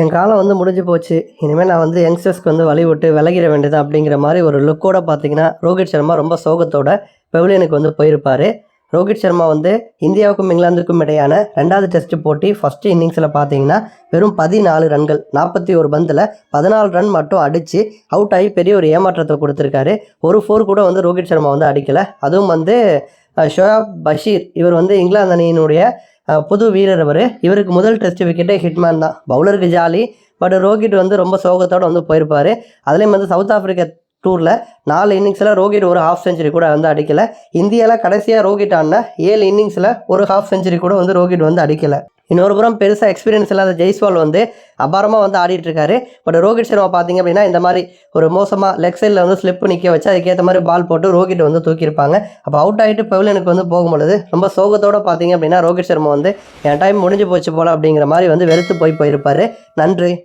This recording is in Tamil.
என் காலம் வந்து முடிஞ்சு போச்சு. இனிமேல் நான் வந்து யங்ஸ்டர்ஸ்க்கு வந்து வழி விட்டு விலகிட வேண்டியது அப்படிங்கிற மாதிரி ஒரு லுக்கோட பார்த்தீங்கன்னா ரோஹித் சர்மா ரொம்ப சோகத்தோட பெவிலியனுக்கு வந்து போயிருப்பார். ரோஹித் சர்மா வந்து இந்தியாவுக்கும் இங்கிலாந்துக்கும் இடையான ரெண்டாவது டெஸ்ட் போட்டி ஃபஸ்ட்டு இன்னிங்ஸில் பார்த்தீங்கன்னா வெறும் பதினாலு ரன்கள் நாற்பத்தி ஒரு பந்தில் பதினாலு ரன் மட்டும் அடித்து அவுட் ஆகி பெரிய ஒரு ஏமாற்றத்தை கொடுத்துருக்காரு. ஒரு ஃபோர் கூட வந்து ரோஹித் சர்மா வந்து அடிக்கலை. அதுவும் வந்து ஷோயாப் பஷீர் இவர் வந்து இங்கிலாந்து அணியினுடைய புது வீரர் அவர். இவருக்கு முதல் டெஸ்ட் விக்கெட்டே ஹிட்மேன் தான். பவுலருக்கு ஜாலி பட் ரோஹித் வந்து ரொம்ப சோகத்தோடு வந்து போயிருப்பார். அதுலேயும் வந்து சவுத் ஆஃப்ரிக்கா டூரில் நாலு இன்னிங்ஸில் ரோஹித் ஒரு ஹாஃப் செஞ்சுரி கூட வந்து அடிக்கலை. இந்தியாவில் கடைசியாக ரோஹித் ஆடின ஏழு இன்னிங்ஸில் ஒரு ஹாஃப் செஞ்சுரி கூட வந்து ரோஹித் வந்து அடிக்கலை. இன்னொரு புறம் பெருசாக எக்ஸ்பீரியன்ஸ் இல்லாத ஜெய்ஸ்வால் வந்து அபாரமாக வந்து ஆடிட்டு இருக்காரு பட் ரோஹித் சர்மா பார்த்தீங்க அப்படின்னா இந்த மாதிரி ஒரு மோசமாக லெக் சைடில் வந்து ஸ்லிப் நிற்க வச்சு அதுக்கேற்ற மாதிரி பால் போட்டு ரோஹித் வந்து தூக்கியிருப்பாங்க. அப்போ அவுட் ஆகிட்டு பெவிலியனுக்கு வந்து போகும்பொழுது ரொம்ப சோகத்தோட பார்த்தீங்க அப்படின்னா ரோஹித் சர்மா வந்து என் டைம் முடிஞ்சு போச்சு போல அப்படிங்கிற மாதிரி வந்து வெறுத்து போய் போயிருப்பாரு. நன்றி.